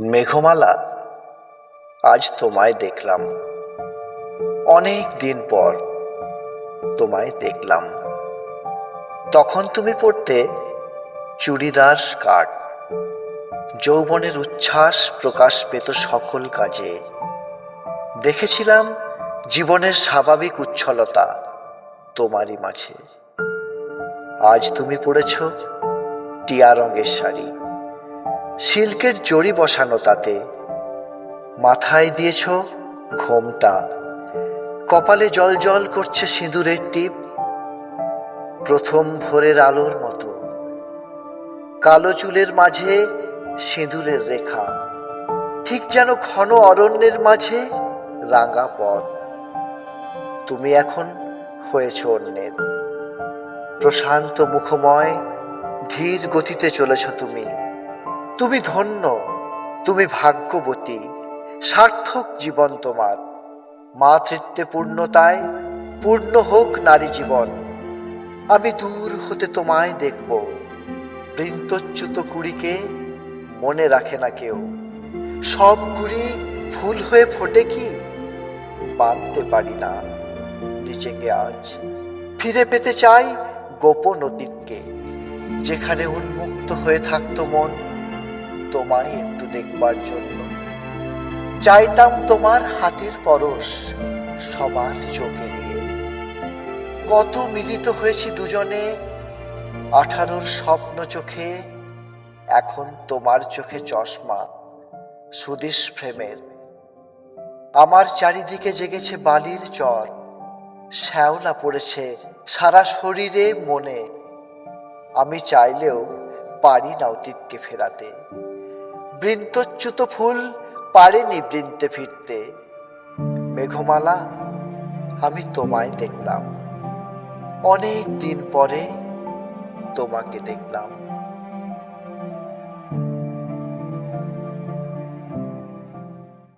মেঘমালা, আজ তোমায় দেখলাম। অনেক দিন পর তোমায় দেখলাম। তখন তুমি পড়তে চুড়িদার স্কার্ট যৌবনের উচ্ছ্বাস প্রকাশ পেত সকল কাজে। দেখেছিলাম জীবনের স্বাভাবিক উচ্ছলতা তোমারই মাঝে। আজ তুমি পড়েছ টিয়া রঙের শাড়ি। সিল্কের জড়ি বসানো তাতে। মাথায় দিয়েছ ঘোমটা। কপালে জল জল করছে সিঁদুরের টিপ। প্রথম ভোরের আলোর মতো। কালো চুলের মাঝে সিঁদুরের রেখা। ঠিক যেন ঘন অরণ্যের মাঝে রাঙা পথ। তুমি এখন হয়েছ অন্যের। প্রশান্ত মুখময়, ধীর গতিতে চলেছ তুমি। তুমি ধন্য, তুমি ভাগ্যবতী, সার্থক জীবন তোমার। মাতৃত্বে পূর্ণতায় পূর্ণ হোক নারী জীবন। আমি দূর হতে তোমায় দেখব। বৃন্তচ্যুত কুড়িকে মনে রাখে না কেউ। সব কুড়ি ফুল হয়ে ফোটে কি? বাঁধতে পারি না নিজেকে আজ। ফিরে পেতে চাই গোপন অতীতকে। যেখানে উন্মুক্ত হয়ে থাকতো মন তোমায় একটু দেখবার জন্য। চাইতাম তোমার হাতের পরশ সবার চোখে নিয়ে। কত মিলিত হয়েছি দুজনে, আঠারোর স্বপ্ন চোখে, এখন তোমার চোখে চশমা সুদিস ফ্রেমের আমার চারিদিকে জেগেছে বালির চর শ্যাওলা পড়েছে সারা শরীরে মনে। আমি চাইলেও পারি না অতীতকে ফেরাতে। বৃন্তচ্যুত ফুল পারেনি বৃন্তে ফিরতে। মেঘমালা আমি তোমায় দেখলাম। অনেক দিন পরে তোমাকে দেখলাম।